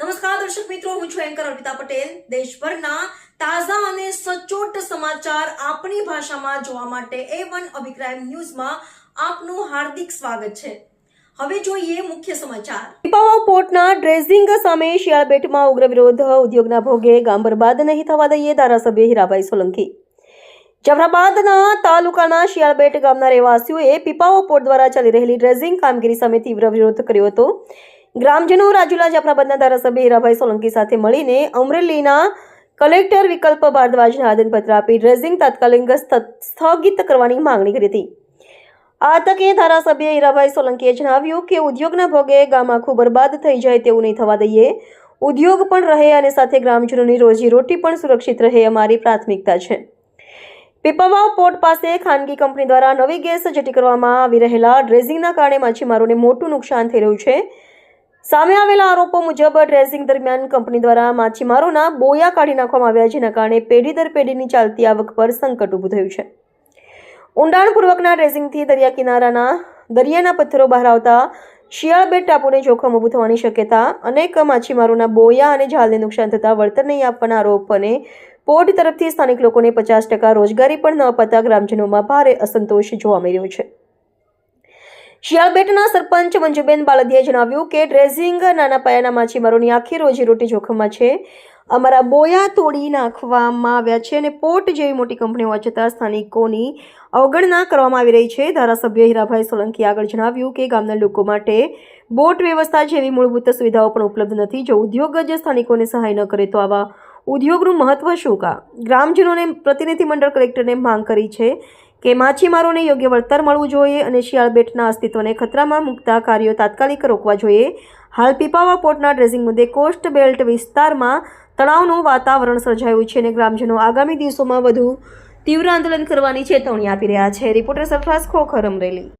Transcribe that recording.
નમસ્કાર, દર્શક મિત્રો, હું છું એન્કર અર્પિતા પટેલ. દેશભરના તાજા અને સચોટ સમાચાર આપણી ભાષામાં જોવા માટે એ વન અભિપ્રાય ન્યૂઝમાં આપનું હાર્દિક સ્વાગત છે. હવે જોઈએ મુખ્ય સમાચાર. પીપાવાવ પોર્ટના ડ્રેઝિંગ સામે શિયાળબેટમાં ઉગ્ર વિરોધ, ઉદ્યોગના ભોગે ગામ બરબાદ નહીં થવા દઈએ ધારાસભ્ય હીરાભાઈ સોલંકી. જફરાબાદના તાલુકાના શિયાળબેટ ગામના રહેવાસીઓએ પીપાવો પોર્ટ દ્વારા ચાલી રહેલી ડ્રેઝિંગ કામગીરી સામે તીવ્ર વિરોધ કર્યો હતો. ગ્રામજનો રાજુલા જાફરાબાદના ધારાસભ્ય હીરાભાઈ સોલંકી સાથે મળીને અમરેલીના કલેક્ટર વિકલ્પ ભારદ્વાજને આદનપત્ર આપી ડ્રેઝિંગ તાત્કાલિક સ્થ- સ્થગિત કરવાની માંગણી કરી હતી. આ તકે ધારાસભ્ય હીરાભાઈ સોલંકીએ જણાવ્યું કે ઉદ્યોગના ભોગે ગામ આખું બરબાદ થઈ જાય તેવું નહીં થવા દઈએ. ઉદ્યોગ પણ રહે અને સાથે ગ્રામજનોની રોજીરોટી પણ સુરક્ષિત રહે અમારી પ્રાથમિકતા છે. પીપાવાવ પોર્ટ પાસે ખાનગી કંપની દ્વારા નવી ગેસ જટી કરવામાં આવી રહેલા ડ્રેઝિંગના કારણે માછીમારોને મોટું નુકસાન થઈ રહ્યું છે. સામે આવેલા આરોપો મુજબ ડ્રેસિંગ દરમિયાન કંપની દ્વારા માછીમારોના બોયા કાઢી નાખવામાં આવ્યા જેના કારણે પેઢી દર પેઢીની ચાલતી આવક પર સંકટ ઊભું થયું છે. ઊંડાણપૂર્વકના ડ્રેસિંગથી દરિયા કિનારાના દરિયાના પથ્થરો બહાર આવતા શિયાળબેટ ટાપુને જોખમ ઊભું થવાની શક્યતા અનેક માછીમારોના બોયા અને જાલને નુકસાન થતાં વળતર નહીં આપવાના આરોપ અને પોર્ટ તરફથી સ્થાનિક લોકોને પચાસ ટકા રોજગારી પણ ન અપાતા ગ્રામજનોમાં ભારે અસંતોષ જોવા મળ્યો છે. શિયાળબેટના સરપંચ મંજુબેન બાલદિયાએ જણાવ્યું કે ડ્રેઝિંગ નાના પાયાના માછીમારોની આખી રોજીરોટી જોખમમાં છે. અમારા બોયા તોડી નાખવામાં આવ્યા છે અને પોર્ટ જેવી મોટી કંપનીઓ છતાં સ્થાનિકોની અવગણના કરવામાં આવી રહી છે. ધારાસભ્ય હીરાભાઈ સોલંકી આગળ જણાવ્યું કે ગામના લોકો માટે બોટ વ્યવસ્થા જેવી મૂળભૂત સુવિધાઓ પણ ઉપલબ્ધ નથી. જો ઉદ્યોગ જ સ્થાનિકોને સહાય ન કરે તો આવા ઉદ્યોગનું મહત્વ શું કા? ગ્રામજનોને પ્રતિનિધિમંડળ કલેક્ટરને માંગ કરી છે. કે માછીમારોને યોગ્ય વળતર મળવું જોઈએ અને શિયાળબેટના અસ્તિત્વને ખતરામાં મૂકતા કાર્યો તાત્કાલિક રોકવા જોઈએ. હાલ પીપાવા પોર્ટના ડ્રેસિંગ મુદ્દે કોસ્ટ બેલ્ટ વિસ્તારમાં તણાવનું વાતાવરણ સર્જાયું છે અને ગ્રામજનો આગામી દિવસોમાં વધુ તીવ્ર આંદોલન કરવાની ચેતવણી આપી રહ્યા છે. રિપોર્ટર સરફરાઝ ખોખર અમરેલી.